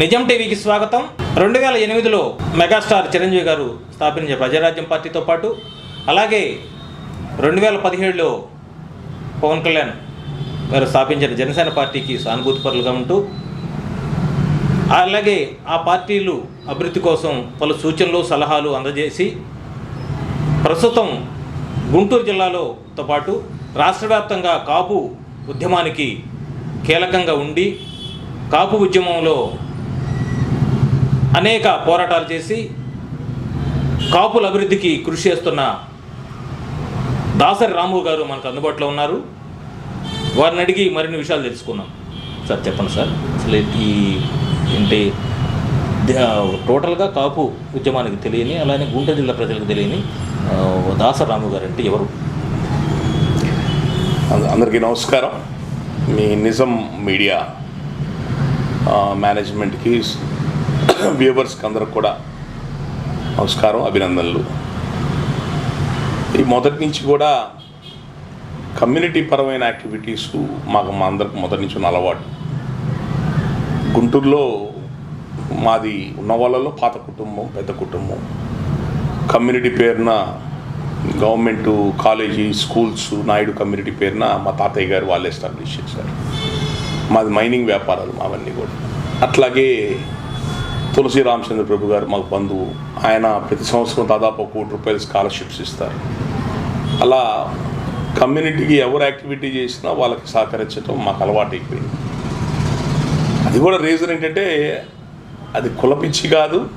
నిజం టీవీకి స్వాగతం. రెండు వేల ఎనిమిదిలో మెగాస్టార్ చిరంజీవి గారు స్థాపించే ప్రజారాజ్యం పార్టీతో పాటు అలాగే రెండు వేల పదిహేడులో పవన్ కళ్యాణ్ గారు స్థాపించిన జనసేన పార్టీకి సానుభూతిపరులుగా ఉంటూ అలాగే ఆ పార్టీలు అభివృద్ధి కోసం పలు సూచనలు సలహాలు అందజేసి ప్రస్తుతం గుంటూరు జిల్లాలోతో పాటు రాష్ట్ర వ్యాప్తంగా కాపు ఉద్యమానికి కీలకంగా ఉండి కాపు ఉద్యమంలో అనేక పోరాటాలు చేసి కాపుల అభివృద్ధికి కృషి చేస్తున్న దాసరి రాము గారు మనకు అందుబాటులో ఉన్నారు. వారిని అడిగి మరిన్ని విషయాలు తెలుసుకున్నాం సార్ చెప్పండి సార్. అసలు ఈ ఏంటి టోటల్గా కాపు ఉద్యమానికి తెలియని అలానే గుంటూరు జిల్లా ప్రజలకు తెలియని దాసరి రాము గారు అంటే ఎవరు? అందరికీ నమస్కారం. మీ నిజం మీడియా మేనేజ్మెంట్కి వ్యూవర్స్కి అందరికి కూడా నమస్కారం అభినందనలు. ఈ మొదటి నుంచి కూడా కమ్యూనిటీ పరమైన యాక్టివిటీస్ మాకు మా అందరికి మొదటి నుంచి ఉన్న అలవాటు. గుంటూరులో మాది ఉన్న వాళ్ళలో పాత కుటుంబం పెద్ద కుటుంబం. కమ్యూనిటీ పేరున government college schools Naidu community పేరున మా తాతయ్య గారు వాళ్ళు ఎస్టాబ్లిష్ చేశారు. మాది మైనింగ్ వ్యాపారాలు మావన్నీ కూడా. అట్లాగే తులసి రామచంద్ర ప్రభు గారు మాకు బంధువు. ఆయన ప్రతి సంవత్సరం దాదాపు కోటి రూపాయలు స్కాలర్షిప్స్ ఇస్తారు. అలా కమ్యూనిటీకి ఎవరు యాక్టివిటీ చేసినా వాళ్ళకి సహకరించడం మాకు అలవాటు అయిపోయింది. అది కూడా రీజన్ ఏంటంటే అది కులపిచ్చి కాదు.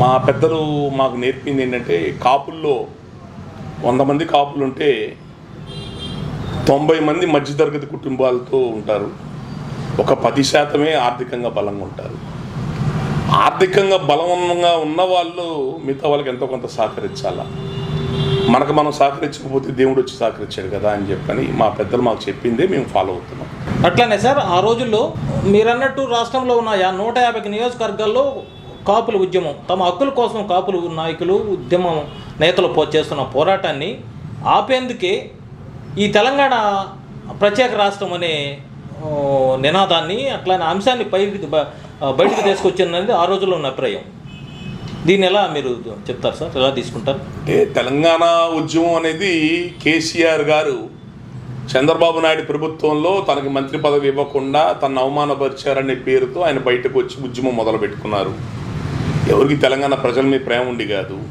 మా పెద్దలు మాకు నేర్పింది ఏంటంటే కాపుల్లో వంద మంది కాపులు ఉంటే తొంభై మంది మధ్యతరగతి కుటుంబాలతో ఉంటారు. ఒక పది శాతమే ఆర్థికంగా బలంగా ఉంటారు. ఆర్థికంగా బలంగా ఉన్న వాళ్ళు మిగతా వాళ్ళకి ఎంతో కొంత సహకరించాలా? మనకు మనం సహకరించకపోతే దేవుడు వచ్చి సహకరించాడు కదా అని చెప్పని మా పెద్దలు మాకు చెప్పిందే మేము ఫాలో అవుతున్నాం. అట్లానే సార్ ఆ రోజుల్లో మీరన్నట్టు రాష్ట్రంలో ఉన్న నూట యాభై నియోజకవర్గాల్లో కాపుల ఉద్యమం. తమ హక్కుల కోసం కాపులు నాయకులు ఉద్యమం నేతలు చేస్తున్న పోరాటాన్ని ఆపేందుకే ఈ తెలంగాణ ప్రత్యేక రాష్ట్రం అనే నినాదాన్ని అట్లానే అంశాన్ని పైకి బయటకు తీసుకొచ్చిందనేది ఆ రోజుల్లో ఉన్న అభిప్రాయం. దీన్ని ఎలా మీరు చెప్తారు సార్? ఎలా తీసుకుంటారు? అంటే తెలంగాణ ఉద్యమం అనేది కేసీఆర్ గారు చంద్రబాబు నాయుడు ప్రభుత్వంలో తనకి మంత్రి పదవి ఇవ్వకుండా తన అవమానపరిచారనే పేరుతో ఆయన బయటకు వచ్చి ఉద్యమం మొదలు పెట్టుకున్నారు. ఎవరికి తెలంగాణ ప్రజల మీద ప్రేమ ఉండి కాదు.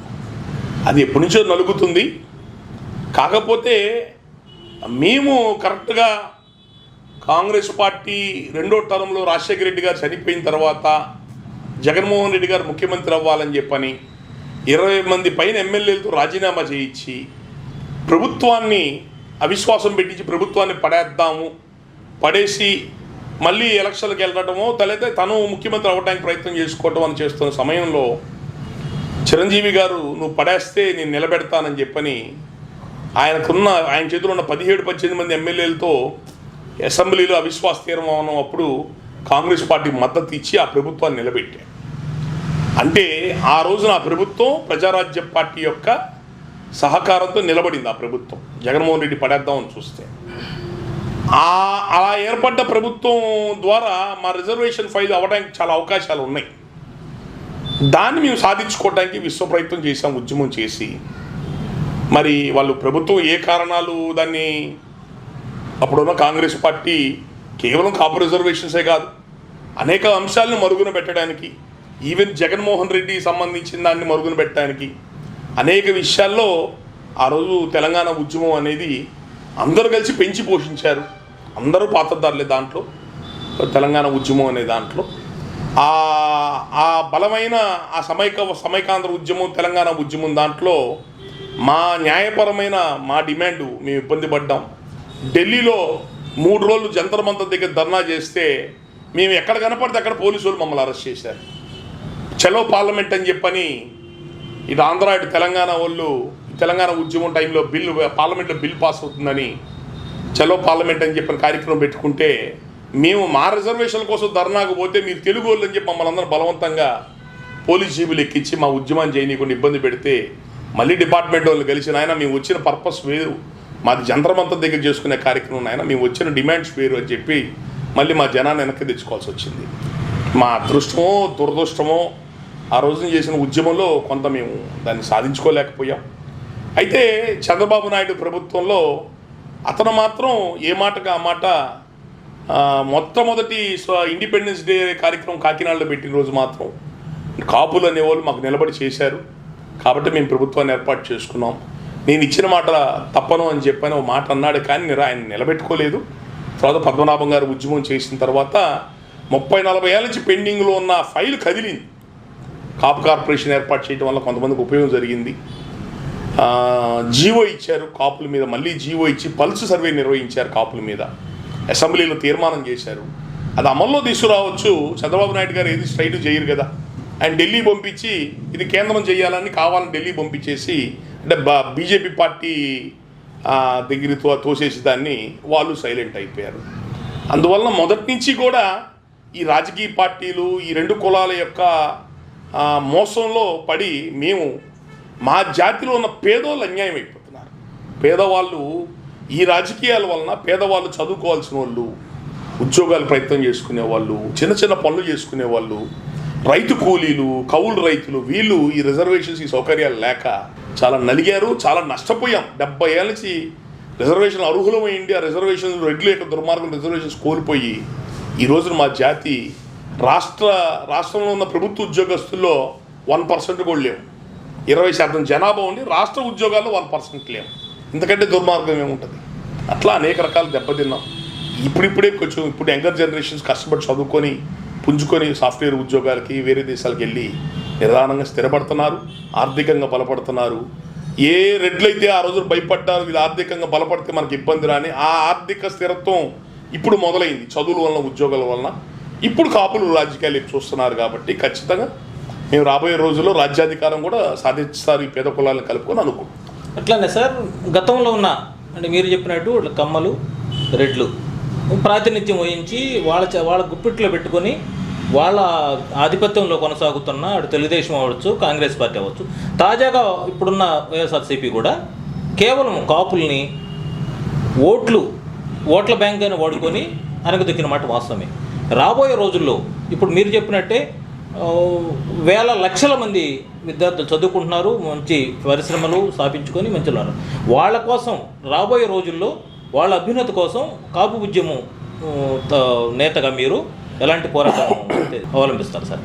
అది ఎప్పటి నుంచో నలుగుతుంది. కాకపోతే మేము కరెక్ట్గా కాంగ్రెస్ పార్టీ రెండో టర్మ్లో రాజశేఖర రెడ్డి గారు చనిపోయిన తర్వాత జగన్మోహన్ రెడ్డి గారు ముఖ్యమంత్రి అవ్వాలని చెప్పని ఇరవై మంది పైన ఎమ్మెల్యేలతో రాజీనామా చేయించి ప్రభుత్వాన్ని అవిశ్వాసం పెట్టించి ప్రభుత్వాన్ని పడేద్దాము పడేసి మళ్ళీ ఎలక్షన్లకు వెళ్ళడమో తలైతే తను ముఖ్యమంత్రి అవ్వడానికి ప్రయత్నం చేసుకోవటం అని చేస్తున్న సమయంలో చిరంజీవి గారు నువ్వు పడేస్తే నేను నిలబెడతానని చెప్పని ఆయనకున్న ఆయన చేతిలో ఉన్న పదిహేడు పద్దెనిమిది మంది ఎమ్మెల్యేలతో అసెంబ్లీలో అవిశ్వాస తీర్మానం అప్పుడు కాంగ్రెస్ పార్టీ మద్దతు ఇచ్చి ఆ ప్రభుత్వాన్ని నిలబెట్టారు అంటే ఆ రోజున ఆ ప్రభుత్వం ప్రజారాజ్య పార్టీ యొక్క సహకారంతో నిలబడింది ఆ ప్రభుత్వం. జగన్మోహన్ రెడ్డి పడేద్దామని చూస్తే. ఆ అలా ఏర్పడ్డ ప్రభుత్వం ద్వారా మా రిజర్వేషన్ ఫైల్ అవ్వడానికి చాలా అవకాశాలు ఉన్నాయి. దాన్ని మేము సాధించుకోవడానికి విశ్వ ప్రయత్నం చేసాం ఉద్యమం చేసి. మరి వాళ్ళు ప్రభుత్వం ఏ కారణాలు దాన్ని అప్పుడున్న కాంగ్రెస్ పార్టీ కేవలం కాపు రిజర్వేషన్సే కాదు. అనేక అంశాలను మరుగున పెట్టడానికి ఈవెన్ జగన్మోహన్ రెడ్డి సంబంధించిన దాన్ని మరుగున పెట్టడానికి అనేక విషయాల్లో ఆ రోజు తెలంగాణ ఉద్యమం అనేది అందరూ కలిసి పెంచి పోషించారు. అందరూ పాత్రదారులే దాంట్లో తెలంగాణ ఉద్యమం అనే దాంట్లో. ఆ ఆ బలమైన ఆ సమైక సమైకాంధ్ర ఉద్యమం తెలంగాణ ఉద్యమం దాంట్లో మా న్యాయపరమైన మా డిమాండ్ మేము ఇబ్బంది పడ్డాం. ఢిల్లీలో మూడు రోజులు జంతర్ మంతర్ దగ్గర ధర్నా చేస్తే మేము ఎక్కడ కనపడితే అక్కడ పోలీసులు మమ్మల్ని అరెస్ట్ చేశారు. చలో పార్లమెంట్ అని చెప్పని ఇటు ఆంధ్ర ఇటు తెలంగాణ వాళ్ళు తెలంగాణ ఉద్యమం టైంలో బిల్లు పార్లమెంట్లో బిల్ పాస్ అవుతుందని చలో పార్లమెంట్ అని చెప్పిన కార్యక్రమం పెట్టుకుంటే మేము మా రిజర్వేషన్ల కోసం ధర్నాకు పోతే మీరు తెలుగు వాళ్ళు అని చెప్పి మమ్మల్ని అందరూ బలవంతంగా పోలీస్ జీబులు ఎక్కించి మా ఉద్యమాన్ని చేయనీయకుండా ఇబ్బంది పెడితే మళ్ళీ డిపార్ట్మెంట్ వాళ్ళు కలిసిన ఆయన మేము వచ్చిన పర్పస్ వేరు. మాది జంత్రమంతం దగ్గర చేసుకునే కార్యక్రమం ఆయన మేము వచ్చిన డిమాండ్స్ వేరు అని చెప్పి మళ్ళీ మా జనాన్ని వెనక్కి తెచ్చుకోవాల్సి వచ్చింది. మా అదృష్టమో దురదృష్టమో ఆ రోజున చేసిన ఉద్యమంలో కొంత మేము దాన్ని సాధించుకోలేకపోయాం. అయితే చంద్రబాబు నాయుడు ప్రభుత్వంలో అతను మాత్రం ఏ మాటగా ఆ మాట మొట్టమొదటి ఇండిపెండెన్స్ డే కార్యక్రమం కాకినాడలో పెట్టిన రోజు మాత్రం కాపులు అనేవాళ్ళు మాకు నిలబడి చేశారు. కాబట్టి మేము ప్రభుత్వాన్ని ఏర్పాటు చేసుకున్నాం. నేను ఇచ్చిన మాట తప్పను అని చెప్పని ఒక మాట అన్నాడు కానీ ఆయన నిలబెట్టుకోలేదు. తర్వాత పద్మనాభం గారు ఉద్యమం చేసిన తర్వాత ముప్పై నలభై ఏళ్ళ నుంచి పెండింగ్లో ఉన్న ఫైల్ కదిలింది. కాపు కార్పొరేషన్ ఏర్పాటు చేయడం వల్ల కొంతమందికి ఉపయోగం జరిగింది. జీవో ఇచ్చారు కాపుల మీద. మళ్ళీ జీవో ఇచ్చి పల్స్ సర్వే నిర్వహించారు కాపుల మీద. అసెంబ్లీలో తీర్మానం చేశారు. అది అమల్లో తీసుకురావచ్చు. చంద్రబాబు నాయుడు గారు ఏది స్ట్రైట్ చేయరు కదా. ఆయన ఢిల్లీ పంపించి ఇది కేంద్రం చేయాలని కావాలని ఢిల్లీ పంపించేసి అంటే బీజేపీ పార్టీ దగ్గరతో దగ్గర తోసేసి దాన్ని వాళ్ళు సైలెంట్ అయిపోయారు. అందువలన మొదటి నుంచి కూడా ఈ రాజకీయ పార్టీలు ఈ రెండు కులాల యొక్క మోసంలో పడి మేము మా జాతిలో ఉన్న పేదోళ్ళు అన్యాయం అయిపోతున్నారు. పేదవాళ్ళు ఈ రాజకీయాల వలన పేదవాళ్ళు చదువుకోవాల్సిన వాళ్ళు ఉద్యోగాలు ప్రయత్నం చేసుకునే వాళ్ళు చిన్న చిన్న పనులు చేసుకునే వాళ్ళు రైతు కూలీలు కౌలు రైతులు వీళ్ళు ఈ రిజర్వేషన్స్ ఈ సౌకర్యాలు లేక చాలా నలిగారు చాలా నష్టపోయాం. డెబ్బై ఏళ్ళ నుంచి రిజర్వేషన్ అర్హులమైంది ఆ రిజర్వేషన్ రెగ్యులేటర్ దుర్మార్గం రిజర్వేషన్స్ కోల్పోయి ఈ రోజున మా జాతి రాష్ట్ర రాష్ట్రంలో ఉన్న ప్రభుత్వ ఉద్యోగస్తుల్లో వన్ పర్సెంట్ కూడా లేవు. ఇరవై శాతం జనాభా ఉండి రాష్ట్ర ఉద్యోగాల్లో వన్ పర్సెంట్ లేవు. ఎందుకంటే దుర్మార్గం ఏముంటుంది? అట్లా అనేక రకాలు దెబ్బతిన్నాం. ఇప్పుడిప్పుడే కొంచెం ఇప్పుడు యంగర్ జనరేషన్స్ కష్టపడి చదువుకొని పుంజుకొని సాఫ్ట్వేర్ ఉద్యోగాలకి వేరే దేశాలకు వెళ్ళి నిదానంగా స్థిరపడుతున్నారు ఆర్థికంగా బలపడుతున్నారు. ఏ రెడ్లయితే ఆ రోజు భయపడ్డారు వీళ్ళు ఆర్థికంగా బలపడితే మనకి ఇబ్బంది రాని ఆ ఆర్థిక స్థిరత్వం ఇప్పుడు మొదలైంది చదువుల వలన ఉద్యోగాల వలన. ఇప్పుడు కాపులు రాజకీయాలు చూస్తున్నారు కాబట్టి ఖచ్చితంగా మేము రాబోయే రోజుల్లో రాజ్యాధికారం కూడా సాధిస్తారు ఈ పేద కులాలను కలుపుకొని అనుకుంటున్నాం. అట్లానే సార్ గతంలో ఉన్న అంటే మీరు చెప్పినట్టు కమ్మలు రెడ్లు ప్రాతినిధ్యం వహించి వాళ్ళ చ- వాళ్ళ గుప్పిట్లో పెట్టుకొని వాళ్ళ ఆధిపత్యంలో కొనసాగుతున్న అటు తెలుగుదేశం అవ్వచ్చు కాంగ్రెస్ పార్టీ అవ్వచ్చు. తాజాగా ఇప్పుడున్న వైఎస్ఆర్సీపీ కూడా కేవలం కాపుల్ని ఓట్లు ఓట్ల బ్యాంక్ అని వాడుకొని అనగదొక్కిన మాట వాస్తవమే. రాబోయే రోజుల్లో ఇప్పుడు మీరు చెప్పినట్టే వేల లక్షల మంది విద్యార్థులు చదువుకుంటున్నారు మంచి పరిశ్రమలు స్థాపించుకొని మంచి ఉన్నారు వాళ్ళ కోసం రాబోయే రోజుల్లో వాళ్ళ అభ్యున్నతి కోసం కాపు ఉద్యమం నేతగా మీరు ఎలాంటి పోరాటం అవలంబిస్తారు సార్?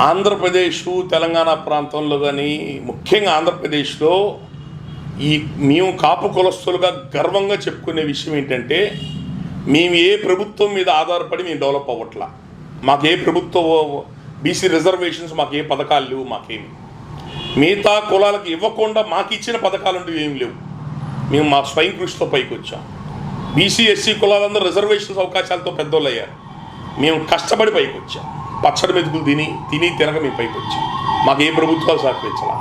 ఆంధ్రప్రదేశ్ తెలంగాణ ప్రాంతంలో కానీ ముఖ్యంగా ఆంధ్రప్రదేశ్లో ఈ మేము కాపు కులస్తులుగా గర్వంగా చెప్పుకునే విషయం ఏంటంటే మేము ఏ ప్రభుత్వం మీద ఆధారపడి మేము డెవలప్ అవ్వట్లా. మాకు ఏ ప్రభుత్వ బీసీ రిజర్వేషన్స్ మాకు ఏ పథకాలు లేవు మాకేమి. మిగతా కులాలకు ఇవ్వకుండా మాకు ఇచ్చిన పథకాలు ఏమి ఏం లేవు. మేము మా స్వయం కృషితో పైకి వచ్చాం బీసీ ఎస్సీ కులాలందరూ రిజర్వేషన్స్ అవకాశాలతో పెద్దోళ్ళు అయ్యారు మేము కష్టపడి పైకి వచ్చాం పచ్చడి మెతుకులు తిని తిని తినక మేము పైకి వచ్చాం మాకు ఏ ప్రభుత్వాలు సహకరించాల?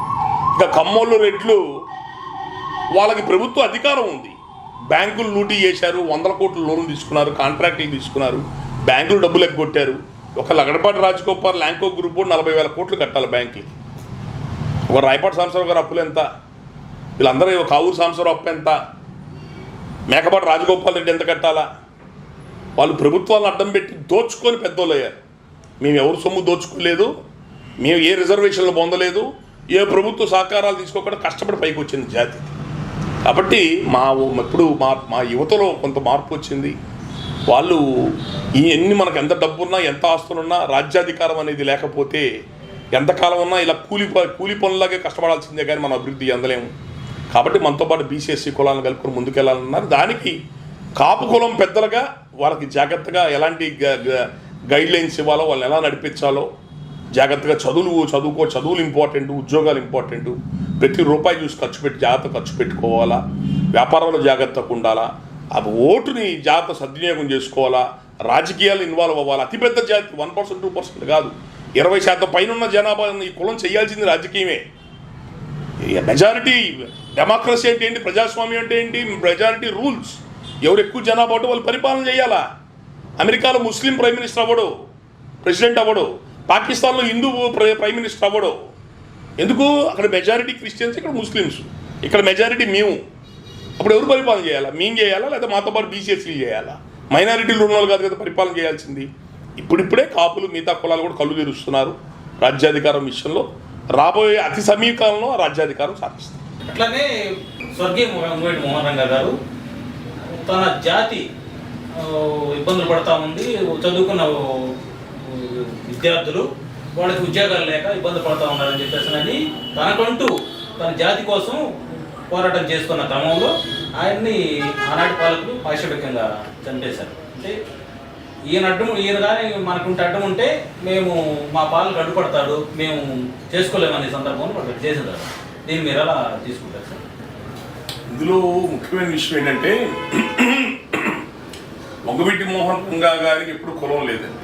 ఇంకా కమ్మోళ్ళు రెడ్లు వాళ్ళకి ప్రభుత్వ అధికారం ఉంది. బ్యాంకులు లూటీ చేశారు వందల కోట్ల లోన్లు తీసుకున్నారు కాంట్రాక్టులు తీసుకున్నారు బ్యాంకులు డబ్బులు ఎగ్గొట్టారు. ఒక లగడపాటి రాజగోపాల్ ల్యాంకో గ్రూప్ నలభై వేల కోట్లు కట్టాలి బ్యాంకులకి ఒక రాయపాటి సాంబశివరావు గారు అప్పులు ఎంత? వీళ్ళందరూ ఒక కావూరు సాంబశివరావు అప్పు ఎంత? మేకపాటి రాజగోపాల్ రెడ్డి ఎంత కట్టాలా? వాళ్ళు ప్రభుత్వాలను అడ్డం పెట్టి దోచుకొని పెద్దోళ్ళు అయ్యారు. మేము ఎవరు సొమ్ము దోచుకోలేదు మేము ఏ రిజర్వేషన్లు పొందలేదు ఏ ప్రభుత్వ సహకారాలు తీసుకోకుండా కష్టపడి పైకి వచ్చింది జాతి. కాబట్టి మా ఇప్పుడు మా మా యువతలో కొంత మార్పు వచ్చింది. వాళ్ళు ఈ ఎన్ని మనకు ఎంత డబ్బున్నా ఎంత ఆస్తులున్నా రాజ్యాధికారం అనేది లేకపోతే ఎంతకాలం ఉన్నా ఇలా కూలి ప- కూలి పనులాగే కష్టపడాల్సిందే కానీ మనం అభివృద్ధి అందలేము కాబట్టి మనతో పాటు బీసీఎస్సీ కులాలను కలుపుకొని ముందుకెళ్ళాలన్నారు దానికి కాపు కులం పెద్దలుగా వాళ్ళకి జాగ్రత్తగా ఎలాంటి గ- గ- గైడ్ లైన్స్ ఇవ్వాలో వాళ్ళని ఎలా నడిపించాలో జాగ్రత్తగా చదువులు చదువుకో చదువులు ఇంపార్టెంట్ ఉద్యోగాలు ఇంపార్టెంట్ ప్రతి రూపాయి చూసి ఖర్చు పెట్టి జాగ్రత్త ఖర్చు పెట్టుకోవాలా? వ్యాపారంలో జాగ్రత్తగా ఉండాలా? ఆ ఓటుని జాగ్రత్త సద్వినియోగం చేసుకోవాలా? రాజకీయాలు ఇన్వాల్వ్ అవ్వాలి? అతిపెద్ద జాతి వన్ పర్సెంట్ టూ పర్సెంట్ కాదు. ఇరవై శాతం పైన ఉన్న జనాభా ఈ కులం చేయాల్సింది రాజకీయమే. మెజారిటీ డెమోక్రసీ అంటే ఏంటి? ప్రజాస్వామ్యం అంటే ఏంటి? మెజారిటీ రూల్స్ ఎవరు ఎక్కువ జనాభా ఉంటే వాళ్ళు పరిపాలన చేయాలా? అమెరికాలో ముస్లిం ప్రైమ్ మినిస్టర్ అవ్వడు. ప్రెసిడెంట్ అవ్వడు. పాకిస్తాన్లో హిందూ ప్రైమ్ మినిస్టర్ అవ్వడు. ఎందుకు? అక్కడ మెజారిటీ క్రిస్టియన్స్ ఇక్కడ ముస్లిమ్స్. ఇక్కడ మెజారిటీ మేము. అప్పుడు ఎవరు పరిపాలన చేయాలా? మేము చేయాలా? లేదా మాతో పాటు బీసీఎస్సీ చేయాలా? మైనారిటీలు ఉన్న వాళ్ళు కాదు కదా పరిపాలన చేయాల్సింది. ఇప్పుడిప్పుడే కాపులు మిగతా కులాలు కూడా కళ్ళు తెరుస్తున్నారు. రాజ్యాధికారం విషయంలో. రాబోయే అతి సమీపకాలంలో రాజ్యాధికారం సాధిస్తారు. అట్లానే స్వర్గీయ ముంగటి మోహన్ రంగా గారు తన జాతి ఇబ్బందులు పడతా ఉంది. చదువుకున్న విద్యార్థులు వాళ్ళకి ఉద్యోగాలు లేక ఇబ్బంది పడతా ఉన్నారని చెప్పేసి అని తనకంటూ తన జాతి కోసం పోరాటం చేసుకున్న క్రమంలో ఆయన్ని ఆనాటి పాలకులు పాశవికంగా చంపేశారు. అంటే ఈయన అడ్డం ఈయన కానీ మనకుంటే అడ్డం ఉంటే మేము మా పాలకు అడ్డుపడతాడు మేము చేసుకోలేమనే సందర్భంలో వాళ్ళు చేసేదారు. దీన్ని మీరు ఎలా తీసుకుంటారు సార్. ఇందులో ముఖ్యమైన విషయం ఏంటంటే వంగవీటి మోహన్ రంగా గారికి ఎప్పుడు కులం లేదండి.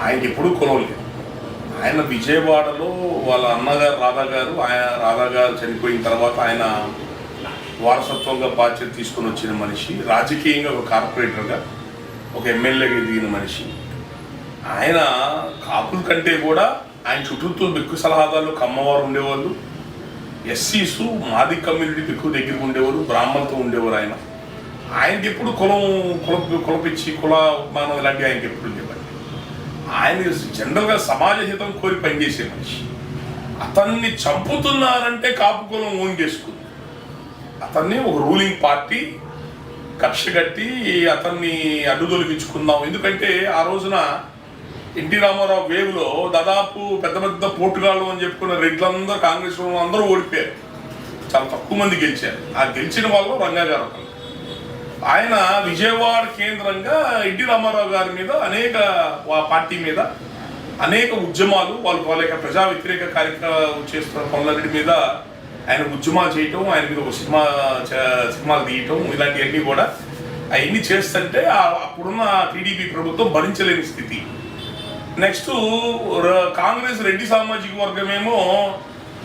ఆయనకి ఎప్పుడు కులం లేదు. ఆయన విజయవాడలో వాళ్ళ అన్నగారు రాధా గారు ఆయన రాధా గారు చనిపోయిన తర్వాత ఆయన వారసత్వంగా బాధ్యత తీసుకొని వచ్చిన మనిషి రాజకీయంగా ఒక కార్పొరేటర్గా ఒక ఎమ్మెల్యేగా ఎదిగిన మనిషి. ఆయన కాపుల కంటే కూడా ఆయన చుట్టూతో బిక్కు సలహాదారులు కమ్మవారు ఉండేవాళ్ళు. ఎస్సీస్ మాది కమ్యూనిటీ బిక్కు దగ్గర ఉండేవారు బ్రాహ్మణులతో ఉండేవారు ఆయన. ఆయనకి ఎప్పుడు కులం కుల కులపిచ్చి కుల ఉపమానం ఇలాంటివి ఆయనకి ఎప్పుడు ఉండేవాడు ఆయన జనరల్గా సమాజ హితం కోరి పనిచేసే మనిషి. అతన్ని చంపుతున్నారంటే కాపు కులం ఓన్ చేసుకుంది అతన్ని ఒక రూలింగ్ పార్టీ కక్ష కట్టి అతన్ని అడ్డుదొలిగించుకుందాం ఎందుకంటే ఆ రోజున ఎన్టీ రామారావు వేవ్లో దాదాపు పెద్ద పెద్ద పోటుగాళ్ళు అని చెప్పుకున్న రెడ్లందరూ కాంగ్రెస్ అందరూ ఓడిపోయారు. చాలా తక్కువ మంది గెలిచారు. ఆ గెలిచిన వాళ్ళు రంగా గారు ఆయన విజయవాడ కేంద్రంగా ఎన్టీ రామారావు గారి మీద అనేక వా- పార్టీ మీద అనేక ఉద్యమాలు వాళ్ళు వాళ్ళ యొక్క ప్రజా వ్యతిరేక కార్యక్రమాలు చేస్తున్న పనులన్నిటి మీద ఆయన ఉద్యమాలు చేయటం ఆయన మీద ఒక సినిమా సినిమాలు తీయటం ఇలాంటివన్నీ కూడా అవన్నీ చేస్తుంటే అప్పుడున్న టీడీపీ ప్రభుత్వం భరించలేని స్థితి. నెక్స్ట్ కాంగ్రెస్ రెడ్డి సామాజిక వర్గమేమో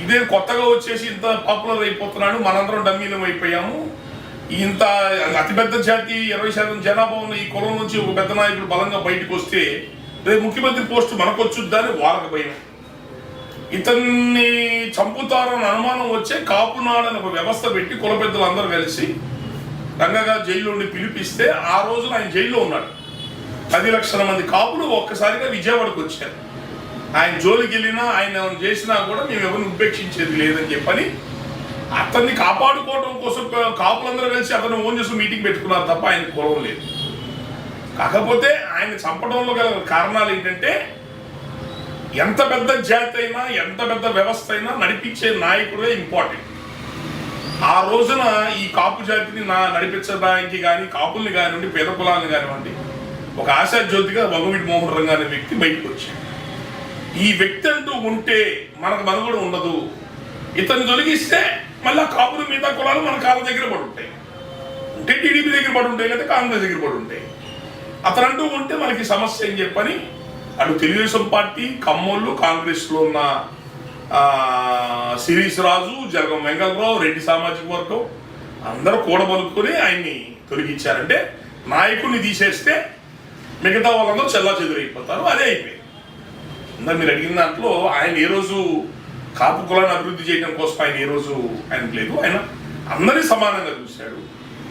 ఇదే కొత్తగా వచ్చేసి ఇంత పాపులర్ అయిపోతున్నాడు మనందరం డమ్మీలం అయిపోయాము. ఇంత అతిపెద్ద జాతి ఇరవై శాతం జనాభా ఉన్న ఈ కులం నుంచి ఒక పెద్ద నాయకుడు బలంగా బయటకు వస్తే రేపు ముఖ్యమంత్రి పోస్టు మనకొచ్చుద్దా అని వాళ్ళకి భయం. ఇతన్ని చంపుతారని అనుమానం వచ్చే కాపునాడని ఒక వ్యవస్థ పెట్టి కుల పెద్దలు అందరూ కలిసి రంగగా జైల్లో ఉండి పిలిపిస్తే ఆ రోజున ఆయన జైల్లో ఉన్నాడు. పది లక్షల మంది కాపులు ఒక్కసారిగా విజయవాడకు వచ్చారు. ఆయన జోలికి వెళ్ళినా ఆయన ఏమైనా చేసినా కూడా మేము ఎవరిని ఉపేక్షించేది లేదని చెప్పని అతన్ని కాపాడుకోవడం కోసం కాపులందరూ కలిసి అతను ఓన్ చేసి మీటింగ్ పెట్టుకున్నారు తప్ప ఆయన కులం లేదు. కాకపోతే ఆయన చంపడంలో గల కారణాలు ఏంటంటే ఎంత పెద్ద జాతి అయినా ఎంత పెద్ద వ్యవస్థ అయినా నడిపించే నాయకుడే ఇంపార్టెంట్. ఆ రోజున ఈ కాపు జాతిని నా నడిపించడానికి కానీ కాపుల్ని కానివ్వండి పేద కులాలను కానివ్వండి ఒక ఆశా జ్యోతిగా మోహన్ రంగ అనే వ్యక్తి బయటకు వచ్చాడు ఈ వ్యక్తి అంటూ ఉంటే మనకు మనుగడ ఉండదు. ఇతన్ని తొలగిస్తే మళ్ళీ కాపులు మిగతా కులాలు మన కాళ్ళ దగ్గర పడి ఉంటాయి. ఉంటే టీడీపీ దగ్గర పడి ఉంటాయి లేదా కాంగ్రెస్ దగ్గర పడి ఉంటాయి. అతను అంటూ ఉంటే మనకి సమస్య అని చెప్పని అటు తెలుగుదేశం పార్టీ కమ్మోళ్ళు కాంగ్రెస్లో ఉన్న శిరీష్ రాజు జగం వెంకటరావు రెడ్డి సామాజిక వర్గం అందరూ కూడబలుకుని ఆయన్ని తొలగించారంటే నాయకుడిని తీసేస్తే మిగతా వాళ్ళందరూ చెల్లా చెదురైపోతారు అదే అయిపోయింది. ఇందా మీరు అడిగిన దాంట్లో ఆయన ఏ రోజు కాపు కులాన్ని అభివృద్ధి చేయడం కోసం ఆయన ఏ రోజు ఆయనకు లేదు ఆయన అందరినీ సమానంగా చూశాడు.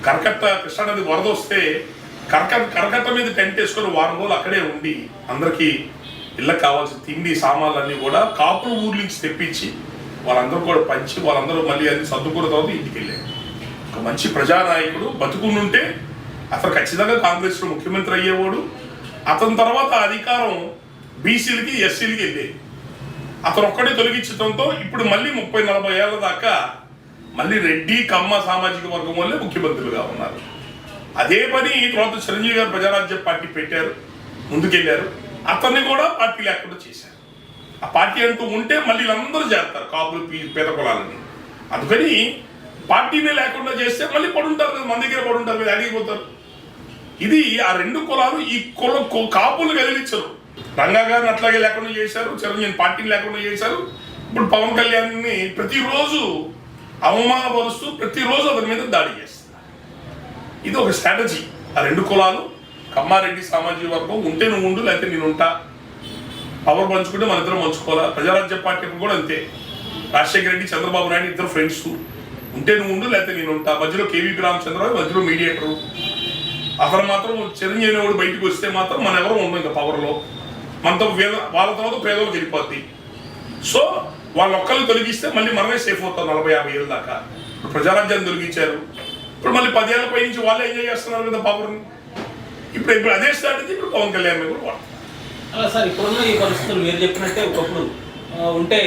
కరకట్ట కృష్ణానది వరద వస్తే కరకట్ట కరకట్ట మీద టెంట్ వేసుకొని వారం రోజులు అక్కడే ఉండి అందరికీ ఇళ్ళకి కావాల్సిన తిండి సామాన్లు అన్నీ కూడా కాపుల ఊర్ల నుంచి తెప్పించి వాళ్ళందరూ కూడా పంచి వాళ్ళందరూ మళ్ళీ అది సర్దుకున్న తర్వాత ఇంటికి వెళ్ళారు. ఒక మంచి ప్రజానాయకుడు బతుకుండుంటే అతను ఖచ్చితంగా కాంగ్రెస్లో ముఖ్యమంత్రి అయ్యేవాడు. అతని తర్వాత అధికారం బీసీలకి ఎస్సీలకి వెళ్ళేది అతను ఒక్కడే తొలగించడంతో ఇప్పుడు మళ్ళీ ముప్పై నలభై ఏళ్ళ దాకా మళ్ళీ రెడ్డి కమ్మ సామాజిక వర్గం వల్లే ముఖ్యమంత్రులుగా ఉన్నారు. అదే పని తర్వాత చిరంజీవి గారు ప్రజారాజ్య పార్టీ పెట్టారు ముందుకెళ్ళారు అతన్ని కూడా పార్టీ లేకుండా చేశారు. ఆ పార్టీ అంటూ ఉంటే మళ్ళీ వీళ్ళందరూ చేస్తారు కాపులు పీ- పేద కులాలని. అందుకని పార్టీనే లేకుండా చేస్తే మళ్ళీ పడుంటారు కదా మన దగ్గర పడుంటారు కదా అడిగిపోతారు. ఇది ఆ రెండు కులాలు ఈ కుల కాపులు కదిలించరు. రంగా గారిని అట్లాగే లేకుండా చేశారు చిరంజీవి పార్టీని లేకుండా చేశారు. ఇప్పుడు పవన్ కళ్యాణ్ని ప్రతిరోజు అవమానపరుస్తూ ప్రతిరోజు అతని మీద దాడి చేస్తారు. ఇది ఒక స్ట్రాటజీ. ఆ రెండు కులాలు కమ్మారెడ్డి సామాజిక వర్గం ఉంటే నువ్వు ఉండు లేకపోతే నేను ఉంటా. పవర్ పంచుకుంటే మన ఇద్దరం పంచుకోవాలా? ప్రజారాజ్య పార్టీ కూడా అంతే. రాజశేఖర రెడ్డి చంద్రబాబు నాయుడు ఇద్దరు ఫ్రెండ్స్ ఉంటే నువ్వు ఉండు లేకపోతే నేను ఉంటా. మధ్యలో కేవీపీ రామచంద్రరావు మధ్యలో మీడియేటరు అతను మాత్రం చిరంజీవి వాడు బయటకు వస్తే మాత్రం మన ఎవరు ఉండం ఇంకా పవర్లో మనతో పేద వాళ్ళ తర్వాత పేదలకు గెలిపోద్ది. సో వాళ్ళు ఒక్కళ్ళు తొలగిస్తే మళ్ళీ మనమే సేఫ్ అవుతాం నలభై యాభై ఏళ్ళ దాకా. ఇప్పుడు ప్రజారాజ్యాన్ని తొలగించారు. ఇప్పుడు మళ్ళీ పదేళ్ళ పై నుంచి వాళ్ళే ఎంజాయ్ చేస్తున్నారు కదా పవర్ని ఇప్పుడు ఇప్పుడు అదే స్ట్రాటజీ ఇప్పుడు పవన్ కళ్యాణ్ కూడా వాడతారు అలా సార్ ఇప్పుడున్న ఈ పరిస్థితులు మీరు చెప్పినట్టే ఒకప్పుడు ఉంటే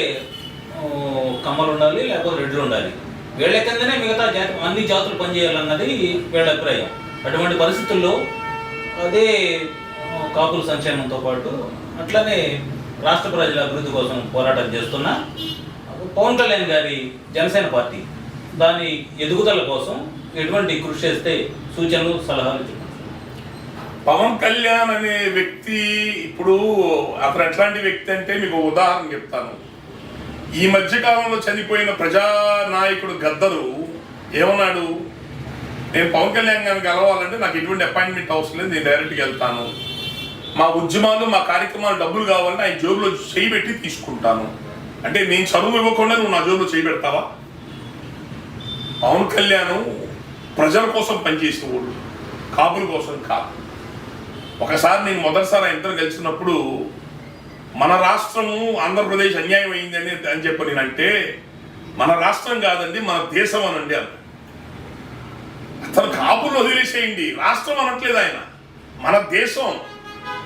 కమ్మలు ఉండాలి లేకపోతే రెడ్లు ఉండాలి. వీళ్ళ కిందనే మిగతా జాతి అన్ని జాతులు పనిచేయాలన్నది వీళ్ళ అభిప్రాయం. అటువంటి పరిస్థితుల్లో అదే కాపుల సంక్షేమంతో పాటు అట్లనే రాష్ట్ర ప్రజల అభివృద్ధి కోసం పోరాటం చేస్తున్న పవన్ కళ్యాణ్ గారి జనసేన పార్టీ. దాని ఎదుగుదల కోసం ఎటువంటి కృషి చేస్తే సూచనలు సలహాలు పవన్ కళ్యాణ్ అనే వ్యక్తి ఇప్పుడు అతను ఎట్లాంటి వ్యక్తి అంటే మీకు ఉదాహరణ చెప్తాను. ఈ మధ్యకాలంలో చనిపోయిన ప్రజా నాయకుడు గద్దరు ఏమన్నాడు? నేను పవన్ కళ్యాణ్ గారిని కలవాలంటే నాకు ఎటువంటి అపాయింట్మెంట్ అవసరం లేదు నేను డైరెక్ట్గా వెళ్తాను. మా ఉద్యమాలు మా కార్యక్రమాలు డబ్బులు కావాలంటే ఆయన జోబులో చేయి పెట్టి తీసుకుంటాను. అంటే నేను చదువు ఇవ్వకుండా నువ్వు నా జోబులో చేయి పెడతావా? పవన్ కళ్యాణ్ ప్రజల కోసం పనిచేసేవాడు కాపుల కోసం కాదు. ఒకసారి నేను మొదటిసారి ఆయన ఇద్దరు కలిసినప్పుడు మన రాష్ట్రము ఆంధ్రప్రదేశ్ అన్యాయం అయిందని అని చెప్పి అంటే మన రాష్ట్రం కాదండి మన దేశం అనండి అన్న అతను కాపులు వదిలేసేయండి. రాష్ట్రం అనట్లేదు ఆయన. మన దేశం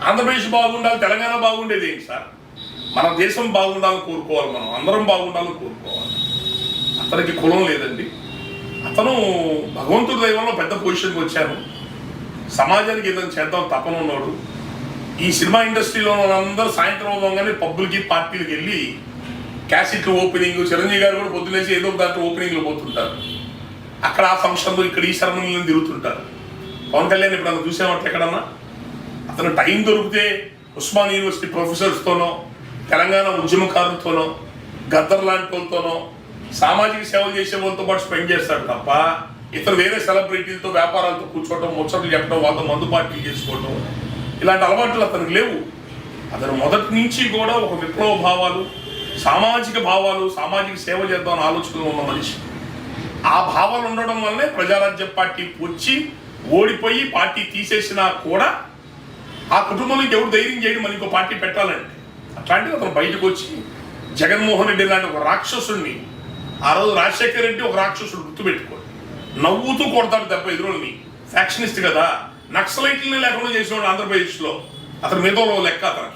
ఆంధ్రప్రదేశ్ బాగుండాలి తెలంగాణ బాగుండేది ఏంటి సార్? మన దేశం బాగుండాలని కోరుకోవాలి మనం. అందరం బాగుండాలని కోరుకోవాలి. అతనికి కులం లేదండి. అతను భగవంతుడి దైవంలో పెద్ద పొజిషన్కి వచ్చాను. సమాజానికి ఏదైనా చేద్దాం తపన ఉన్నాడు. ఈ సినిమా ఇండస్ట్రీలో అందరూ సాయంత్రం అవ్వగానే పబ్బులకి పార్టీలకు వెళ్ళి క్యాసెట్లు ఓపెనింగ్ చిరంజీవి గారు కూడా పొద్దునేసి ఏదో ఒక దాంట్లో ఓపెనింగ్లు పోతుంటారు. అక్కడ ఆ ఫంక్షన్లు ఇక్కడ ఈ సెరమనీలను తిరుగుతుంటారు. పవన్ కళ్యాణ్ ఇప్పుడు అలా చూసామంటే ఎక్కడన్నా అతను టైం దొరికితే ఉస్మాన్ యూనివర్సిటీ ప్రొఫెసర్స్తోనో తెలంగాణ ఉద్యమకారులతోనో గద్దర్ లాంటి వాళ్ళతోనో సామాజిక సేవలు చేసే వాళ్ళతో పాటు స్పెండ్ చేస్తాడు తప్ప ఇతను వేరే సెలబ్రిటీలతో వ్యాపారాలతో కూర్చోవటం ముచ్చట్లు చెప్పడం వాళ్ళతో మందు పార్టీలు చేసుకోవటం ఇలాంటి అలవాట్లు అతనికి లేవు. అతను మొదటి నుంచి కూడా ఒక విప్లవ భావాలు సామాజిక భావాలు సామాజిక సేవ చేద్దామని ఆలోచనలో ఉన్న మనిషి. ఆ భావాలు ఉండడం వల్లనే ప్రజారాజ్య పార్టీ వచ్చి ఓడిపోయి పార్టీ తీసేసినా కూడా ఆ కుటుంబానికి ఎవరు ధైర్యం చేయడం మళ్ళీ ఇంకో పార్టీ పెట్టాలంటే? అట్లాంటిది అతను బయటకు వచ్చి జగన్మోహన్ రెడ్డి లాంటి ఒక రాక్షసుడిని ఆ రోజు రాజశేఖర్ రెడ్డి ఒక రాక్షసుడు గుర్తుపెట్టుకోండి. నవ్వుతూ కొడతాడు దెబ్బ ఎదురుని ఫ్యాక్షనిస్ట్ కదా. నక్సలైట్లని లేకుండా చేసినాడు ఆంధ్రప్రదేశ్లో. అతను మిగతాలో లెక్క అతను.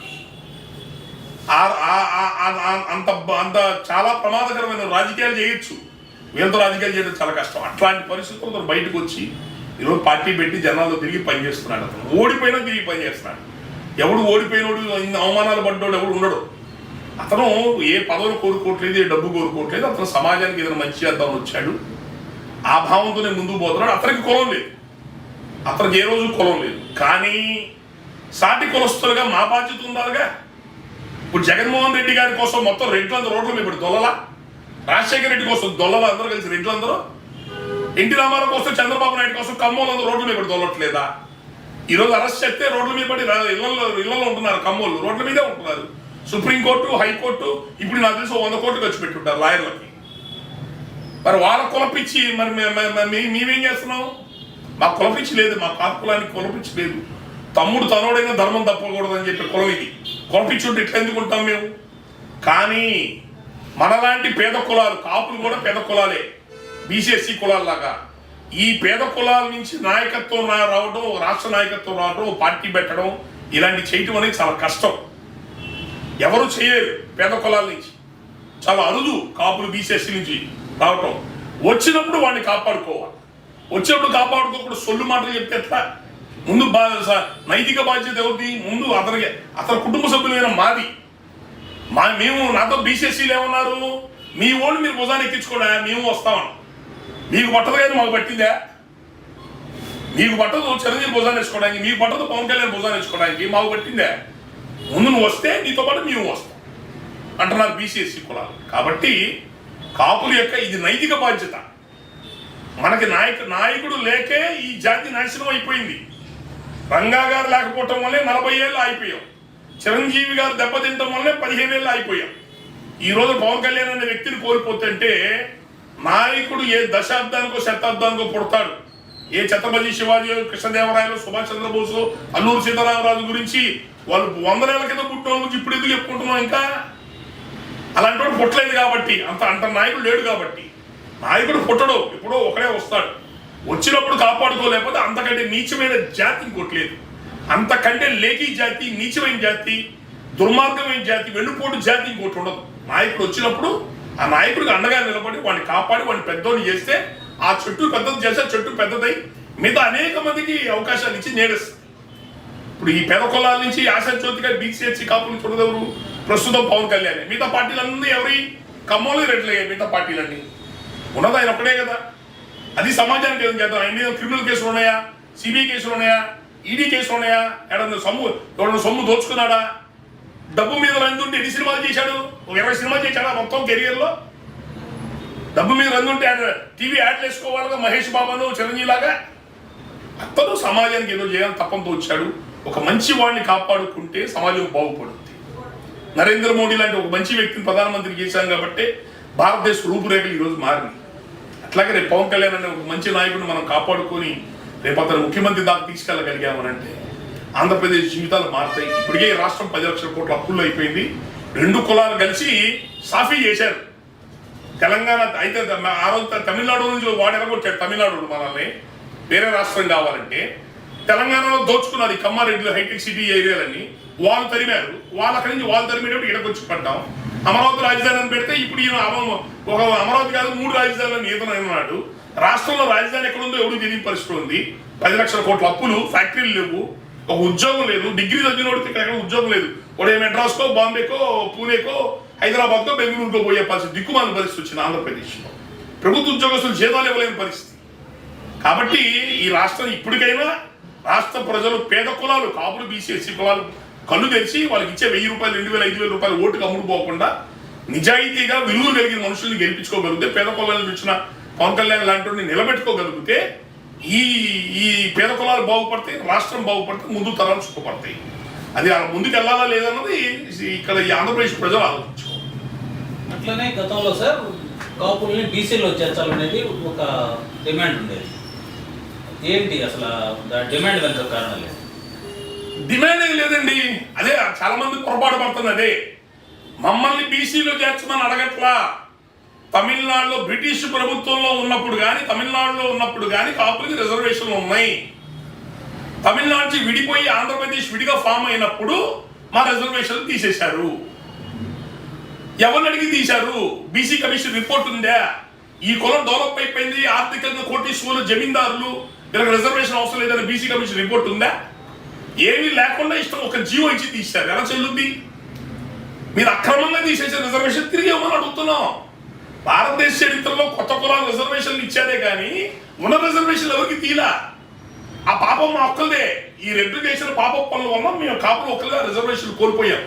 ఆ- అంత అంత చాలా ప్రమాదకరమైన రాజకీయాలు చేయొచ్చు. వీళ్ళతో రాజకీయాలు చేయడం చాలా కష్టం. అట్లాంటి పరిస్థితులతో అతను బయటకు వచ్చి ఈరోజు పార్టీ పెట్టి జనాల్లో తిరిగి పనిచేస్తున్నాడు అతను. ఓడిపోయినా తిరిగి పనిచేస్తున్నాడు ఎవడు ఓడిపోయినోడు ఇన్ని అవమానాలు పడ్డోడు ఎవడు ఉండడు. అతను ఏ పదవులు కోరుకోవట్లేదు ఏ డబ్బు కోరుకోవట్లేదు అతను సమాజానికి ఏదైనా మంచి చేద్దామని వచ్చాడు. ఆ భావంతోనే ముందుకు పోతున్నాడు. అతనికి కులం లేదు. అతనికి ఏ రోజు కులం లేదు. కానీ సాటి కులస్తులుగా మా బాధ్యత ఉండాలిగా. ఇప్పుడు జగన్మోహన్ రెడ్డి గారి కోసం మొత్తం రెడ్లందరూ రోడ్ల మీద ఇప్పుడు దొల్లలా? రాజశేఖర రెడ్డి కోసం దొల్లలు అందరూ కలిసి రెడ్లందరూ? ఎన్టీ రామారావు కోసం చంద్రబాబు నాయుడు కోసం కమ్మోళ్ళందరూ రోడ్ల మీద పడి దొల్లట్లేదా? ఈరోజు అరెస్ట్ చేస్తే రోడ్ల మీద పడి రా- ఇళ్ళలో ఇళ్ళలో ఉంటున్నారు కమ్మోళ్ళు రోడ్ల మీదే ఉంటున్నారు. సుప్రీంకోర్టు హైకోర్టు ఇప్పుడు నాకు తెలిసి వంద కోట్లు ఖర్చు పెట్టుంటారు లాయర్లకి. మరి వాళ్ళ కులపిచ్చి మరి మే- మేమేం చేస్తున్నాం? మా కులపిచ్చి లేదు మా పాత కులానికి కులపిచ్చి లేదు. తమ్ముడు తనోడైనా ధర్మం తప్పకూడదని చెప్పి కులం ఇది. కులపిచ్చి ఉంటే ఇట్లా ఎందుకు ఉంటాం మేము? కానీ మనలాంటి పేద కులాలు కాపులు కూడా పేద కులాలే. బీసీఎస్సీ కులాల్లాగా. ఈ పేద కులాల నుంచి నాయకత్వం రావడం రాష్ట్ర నాయకత్వం రావడం పార్టీ పెట్టడం ఇలాంటి చేయటం అనేది చాలా కష్టం. ఎవరు చేయలేరు పేద కులాల నుంచి. చాలా అరుదు కాపులు బీసీఎస్సీ నుంచి రావటం. వచ్చినప్పుడు వాడిని కాపాడుకోవాలి. వచ్చినప్పుడు కాపాడుకోకుండా సొల్లు మాటలు చెప్తే ఎట్లా? ముందు బా స- నైతిక బాధ్యత ఎవరిది? ముందు అతనికి అతని కుటుంబ సభ్యులైన మాది. మా మేము నాతో బీసీసీలు ఏమన్నారు? మీ ఓళ్ళు మీరు భుజాన్ని ఎక్కించుకోడా మేము వస్తామని మీకు పట్టదు కానీ మాకు పట్టిందా? మీకు పట్టదు చిరంజీవి భుజాన్ని వేసుకోవడానికి మీకు పట్టదు పవన్ కళ్యాణ్ భుజాన్ని వేసుకోవడానికి మాకు పట్టిందా? ముందు నువ్వు వస్తే నీతో పాటు మేము వస్తాం. అంటున్నారు బీసీఎస్సీ కులాలు. కాబట్టి కాపుల యొక్క ఇది నైతిక బాధ్యత. మనకి నాయక నాయకుడు లేకే ఈ జాతి నాశనం అయిపోయింది. రంగా గారు లేకపోవటం వల్లే నలభై ఏళ్ళు అయిపోయాం చిరంజీవి గారు దెబ్బతింటం వల్లే పదిహేను ఏళ్ళు అయిపోయాం ఈరోజు పవన్ కళ్యాణ్ అనే వ్యక్తిని కోల్పోతుంటే నాయకుడు ఏ దశాబ్దానికో శతాబ్దానికో పుడతాడు. ఏ ఛత్రపతి శివాజీ కృష్ణదేవరాయలు సుభాష్ చంద్రబోసు అల్లూరు సీతారామరాజు గురించి వాళ్ళు వందలేళ్ళ కింద పుట్టిన గురించి ఇప్పుడు ఎందుకు చెప్పుకుంటున్నాం ఇంకా? అలాంటి వాడు పుట్టలేదు కాబట్టి అంత అంత నాయకుడు లేడు కాబట్టి. నాయకుడు పుట్టడు ఎప్పుడో ఒకడే వస్తాడు. వచ్చినప్పుడు కాపాడుకోలేకపోతే అంతకంటే నీచమైన జాతి కొట్టలేదు. అంతకంటే లేఖీ జాతి నీచమైన జాతి దుర్మార్గమైన జాతి వెన్నుపోటు జాతి ఇంకోటి ఉండదు. నాయకుడు వచ్చినప్పుడు ఆ నాయకుడికి అండగా నిలబడి వాడిని కాపాడి వాడిని పెద్దోని చేస్తే ఆ చెట్టు పెద్దది చేస్తే చెట్టు పెద్దదై మిగతా అనేక మందికి అవకాశాలు ఇచ్చి నేడేస్తుంది ఇప్పుడు ఈ పేద కులాల నుంచి ఆశాజ్యోతిగా బీసీహెచ్సి కాపులు చూడదెవరు ప్రస్తుతం పవన్ కళ్యాణ్. మిగతా పార్టీలన్నీ ఎవరి కమ్మోలు రెడ్లయ్యాయి మిగతా పార్టీలన్నీ. ఉన్నది ఆయన ఒకటే కదా. అది సమాజానికి ఏం చేద్దాం? ఆయన మీద క్రిమినల్ కేసులు ఉన్నాయా? సిబిఐ కేసులు ఉన్నాయా? ఈడీ కేసులు ఉన్నాయా ఎడన్నా సొమ్ము ఎవడన్నా సొమ్ము దోచుకున్నాడా? డబ్బు మీద రందుంటే ఎన్ని సినిమాలు చేశాడు? ఒక ఇరవై సినిమాలు చేశాడా మొత్తం కెరియర్లో? డబ్బు మీద రందుంటే టీవీ యాడ్లు వేసుకోవాలిగా మహేష్ బాబాను చిరంజీవి లాగా అతను సమాజానికి ఏదో చేయాలని తప్పంతో వచ్చాడు. ఒక మంచి వాడిని కాపాడుకుంటే సమాజం బాగుపడుతుంది నరేంద్ర మోడీ లాంటి ఒక మంచి వ్యక్తిని ప్రధానమంత్రి చేశాం కాబట్టి భారతదేశ రూపురేఖలు ఈరోజు మారింది అట్లాగే రేపు పవన్ కళ్యాణ్ అనే ఒక మంచి నాయకుడిని మనం కాపాడుకొని రేపు అతను ముఖ్యమంత్రి దాకా తీసుకెళ్ళగలిగామనంటే ఆంధ్రప్రదేశ్ జీవితాలు మారుతాయి. ఇప్పటికే రాష్ట్రం పది లక్షల కోట్ల అప్పుల్లో అయిపోయింది. రెండు కులాలు కలిసి సాఫీ చేశారు. తెలంగాణ అయితే ఆ రోజు తమిళనాడు నుంచి వాడు ఎరగొట్టాడు తమిళనాడు మనల్ని. వేరే రాష్ట్రం కావాలంటే తెలంగాణలో దోచుకున్నారు ఈ కమ్మారెడ్డిలో హైటెక్ సిటీ ఏరియాలని వాళ్ళు తరిమారు. వాళ్ళు అక్కడి నుంచి వాళ్ళు తరిమేటప్పుడు ఇడకొచ్చి పడ్డాం. అమరావతి రాజధానిని పెడితే ఇప్పుడు ఈయన ఒక అమరావతి కాదు మూడు రాజధానులను ఈతనన్నాడు. రాష్ట్రంలో రాజధాని ఎక్కడుందో ఎవరు తెలియని పరిస్థితి ఉంది. పది లక్షల కోట్ల అప్పులు ఫ్యాక్టరీలు లేవు. ఒక ఉద్యోగం లేదు. డిగ్రీ చదివినోడికి ఇక్కడ ఎక్కడ ఉద్యోగం లేదు. వాడు మెడ్రాస్కో బాంబేకో పూణేకో హైదరాబాద్కో బెంగళూరుకో పోయే పరిస్థితి దిక్కుమాలిన పరిస్థితి వచ్చింది ఆంధ్రప్రదేశ్లో. ప్రభుత్వ ఉద్యోగస్తులు జీతాలు ఇవ్వలేని పరిస్థితి. కాబట్టి ఈ రాష్ట్రం ఇప్పటికైనా రాష్ట్ర ప్రజలు పేద కులాలు కాపులు బీసీఎస్సీ కులాలు కళ్ళు తెరిచి వాళ్ళకి ఇచ్చే వెయ్యి రూపాయలు రెండు వేల ఐదు వేల రూపాయలు ఓటుకు అమ్ముడు పోకుండా నిజాయితీగా విలువలు కలిగిన మనుషుల్ని గెలిపించుకోగలిగితే పేద కులాల నుంచి వచ్చిన పవన్ కళ్యాణ్ లాంటి నిలబెట్టుకోగలిగితే ఈ ఈ పేద కులాలు బాగుపడతాయి రాష్ట్రం బాగుపడితే ముందు తరాలు సుఖపడతాయి. అది అలా ముందుకు వెళ్ళాలా లేదన్నది ఇక్కడ ఈ ఆంధ్రప్రదేశ్ ప్రజలు ఆలోచించుకోవాలి. అట్లనే గతంలో సార్ కాపుల్ని బీసీలో చేర్చాలనేది ఒక డిమాండ్ ఉండేది. ఏంటి అసలు డిమాండ్ వెనుక కారణాలు ఏంటి? డిమాండ్ ఏం లేదండి. అదే చాలా మంది పొరపాటు పడుతున్నదే మమ్మల్ని బీసీలో చేర్చమని అడగట్లా? తమిళనాడులో బ్రిటిష్ ప్రభుత్వంలో ఉన్నప్పుడు కానీ తమిళనాడులో ఉన్నప్పుడు కానీ కాపులకి రిజర్వేషన్లు ఉన్నాయి. తమిళనాడు నుంచి విడిపోయి ఆంధ్రప్రదేశ్ విడిగా ఫామ్ అయినప్పుడు మా రిజర్వేషన్లు తీసేశారు. ఎవరిని అడిగి తీశారు? బీసీ కమిషన్ రిపోర్ట్ ఉందా? ఈ కులం డెవలప్ అయిపోయింది ఆర్థికంగా కోటీశ్వరులు జమీందారులు వీళ్ళకి రిజర్వేషన్ అవసరం లేదని బీసీ కమిషన్ రిపోర్ట్ ఉందా? ఏమీ లేకుండా ఇష్టం ఒక జీవో ఇచ్చి తీశారు. ఎలా చెల్లుద్ది? మీరు అక్రమంగా తీసేసే రిజర్వేషన్ తిరిగి ఇవ్వమని అడుగుతున్నాం. భారతదేశ చరిత్రలో కొత్త కులాలు రిజర్వేషన్లు ఇచ్చారే కానీ ఉన్న రిజర్వేషన్లు ఎవరికి తీలా? ఆ పాపం మా ఒక్కలదే ఈ రెండు చేసిన పాప పనుల వల్ల మేము కాపులు ఒక్కలుగా రిజర్వేషన్లు కోల్పోయాం.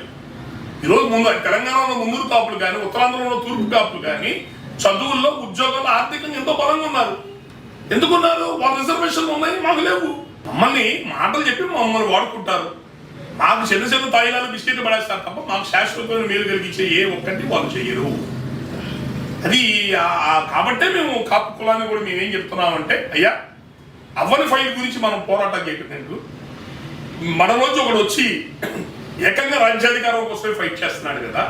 ఈరోజు ముందు తెలంగాణలో ముందు కాపులు కానీ ఉత్తరాంధ్రలో తూర్పు కాపులు కానీ చదువుల్లో ఉద్యోగాల్లో ఆర్థికంగా ఎంతో బలంగా ఉన్నారు. ఎందుకున్నారు? వాళ్ళ రిజర్వేషన్లు ఉన్నాయి మాకు లేవు. మమ్మల్ని మాటలు చెప్పి మమ్మల్ని వాడుకుంటారు. మాకు చిన్న చిన్న తాయిలాలు బిస్కెట్లు పడేస్తారు తప్ప మాకు శాశ్వతమైన మేలు కలిగించే ఏ ఒక్కటి వాళ్ళు చేయరు. అది కాబట్టే మేము కాపు కులాన్ని కూడా మేమేం చెప్తున్నామంటే అయ్యా అవ్వని ఫైల్ గురించి మనం పోరాటం చేయట్లేదు మన రోజు ఒకడు వచ్చి ఏకంగా రాజ్యాధికారం కోసమే ఫైట్ చేస్తున్నాడు కదా.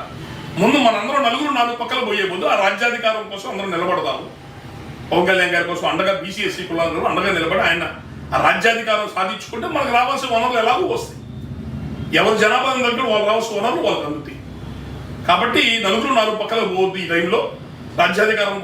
ముందు మనందరం నలుగురు నాలుగు పక్కల పోయే ముందు ఆ రాజ్యాధికారం కోసం అందరం నిలబడదాము పవన్ కళ్యాణ్ గారి కోసం అండగా బీసీఎస్సీ కులాలు అండగా నిలబడి ఆయన ఆ రాజ్యాధికారం సాధించుకుంటే మనకు రావాల్సిన వనరులు ఎలాగో వస్తాయి. ఎవరి జనాభా దగ్గర వాళ్ళు రావాల్సిన వనరులు వాళ్ళకి అందుతాయి. కాబట్టి నలుగురు నాలుగు పక్కల పోవద్దు ఈ టైంలో. 난 자네 가는